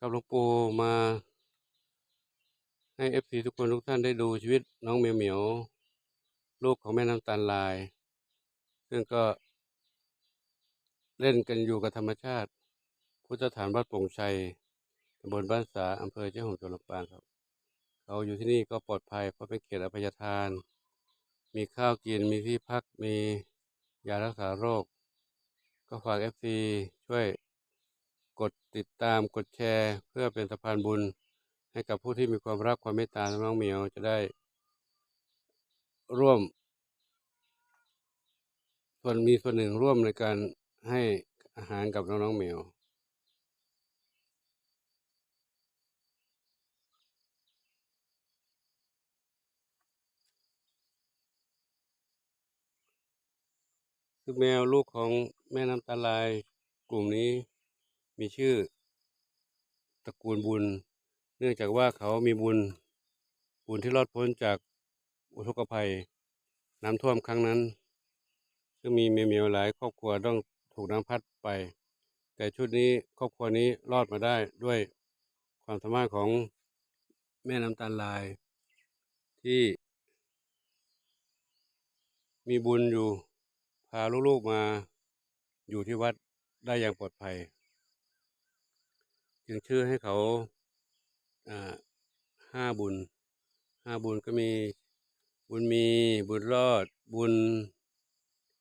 ครับหลวงปู่มาให้เอฟซีทุกคนทุกท่านได้ดูชีวิตน้องเหมียวเหมียวลูกของแม่น้ำตาลลาย ซึ่งก็เล่นกันอยู่กับธรรมชาติ พุทธสถานวัดป่งชัยตำบลบ้านสาอำเภอเจ้าหงจังหวัดลำปางครับ เขาอยู่ที่นี่ก็ปลอดภัย เพราะเป็นเขตอภัยทาน มีข้าวกินมีที่พักมียารักษาโรค ก็ฝากเอฟซีช่วย กดติดตามกดแชร์ เพื่อเป็นสะพานบุญ ให้กับผู้ที่มีความรักความเมตตาน้องเหมียวจะได้ ร่วม ส่วนมีส่วนหนึ่งร่วมในการให้อาหารกับน้องๆเหมียวคือแมวลูกของแม่น้ำตาลายกลุ่มนี้ มีชื่อตระกูลบุญ เนื่องจากว่าเขามีบุญบุญที่รอดพ้นจากอุทกภัย น้ำท่วมครั้งนั้น ซึ่งมีแมวเมียวหลายครอบครัวต้องถูกน้ำพัดไป แต่ชุดนี้ครอบครัวนี้รอดมาได้ด้วยความสามารถของแม่น้ำตาลลาย ที่มีบุญอยู่พาลูกๆมาอยู่ที่วัดได้อย่างปลอดภัย จึงชื่อให้เขาห้าบุญห้าบุญก็มีบุญมีบุญรอด บุญ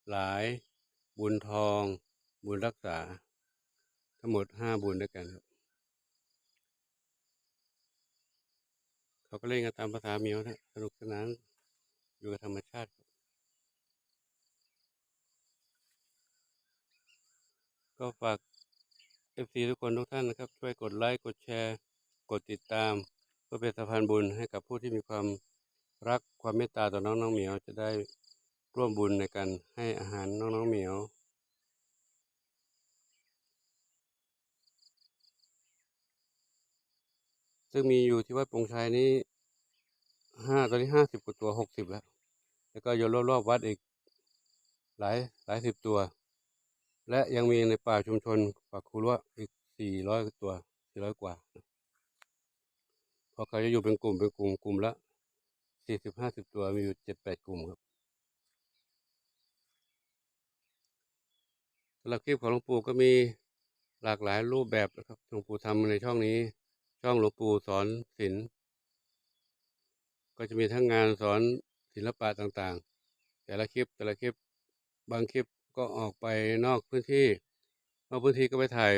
หลาย บุญทอง บุญรักษา ทั้งหมดห้าบุญด้วยกันครับเขาก็เล่นกันตามภาษาเหมียวนะสนุกสนานอยู่กับธรรมชาติก็ฝาก ฟซีทุกคนทุกท่านนะครับ ช่วยกดไลค์กดแชร์ กดติดตาม เพื่อเป็นสะพานบุญให้กับผู้ที่มีความรักความเมตตาต่อน้องน้องเหมียวจะได้ร่วมบุญในการให้อาหารน้องน้องเหมียวซึ่งมีอยู่ที่วัดปงชัยนี้ห้าตอนนี้ห้าสิบกว่าตัวหกสิบแล้ว แล้วก็อยู่รอบๆวัดอีก หลายหลายสิบตัว และยังมีในป่าชุมชนป่าคูรั้วอีกสี่ร้อยตัวสี่ร้อยกว่าพราะเขาจะอยู่เป็นกลุ่มเป็นกลุ่มกลุ่มละสี่สิบห้าสิบตัวมีอยู่เจ็ดแปดกลุ่มครับสำหรับคลิปของหลวงปู่ก็มีหลากหลายรูปแบบนะครับหลวงปู่ทำในช่องนี้ ช่องหลวงปู่สอนศิลป์ก็จะมีทั้งงานสอนศิลปะต่างๆ แต่ละคลิปแต่ละคลิปบางคลิป ก็ออกไปนอกพื้นที่นอกพื้นที่ก็ไปถ่าย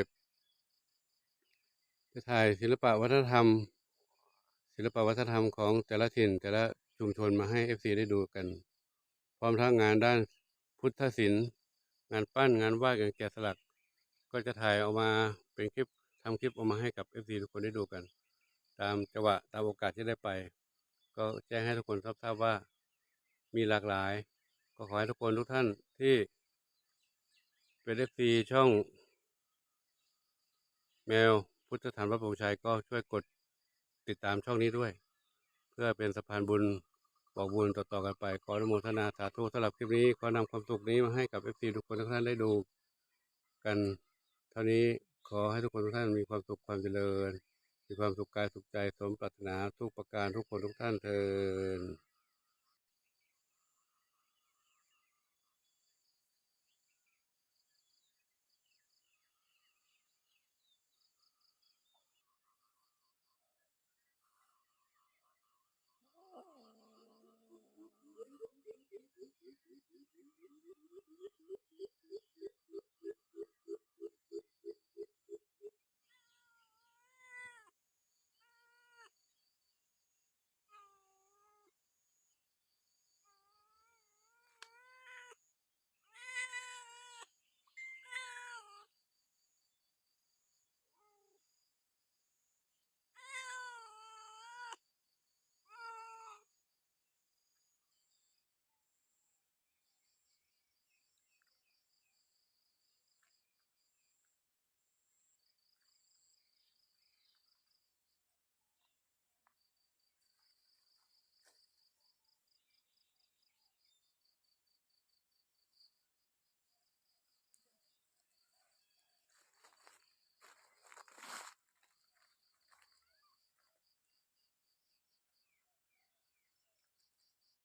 ไปถ่ายศิลปะวัฒนธรรม ศิลปะวัฒนธรรมของแต่ละถิ่นแต่ละชุมชนมาให้เอฟซีได้ดูกัน พร้อมทั้งงานด้านพุทธศิลป์ งานปั้นงานวาดงานแกะสลัก ก็จะถ่ายออกมาเป็นคลิปทำคลิปออกมาให้กับเอฟซีทุกคนได้ดูกัน ตามจังหวะตามโอกาสที่ได้ไป ก็แจ้งให้ทุกคนทราบว่ามีหลากหลาย ก็ขอให้ทุกคนทุกท่านที่ เป็นเอฟซีช่อง แมวพุทธสถานพระพงชัยก็ช่วยกดติดตามช่องนี้ด้วย เพื่อเป็นสะพานบุญบอกบุญต่อๆกันไป ขออนุโมทนาสาธุสำหรับคลิปนี้ ขอนำความสุขนี้มาให้กับเอฟซีทุกคนทุกท่านได้ดูกัน เท่านี้ขอให้ทุกคนทุกท่านมีความสุขความเจริญมีความสุขกายสุขใจสมปรารถนาทุกประการทุกคนทุกท่านเทิน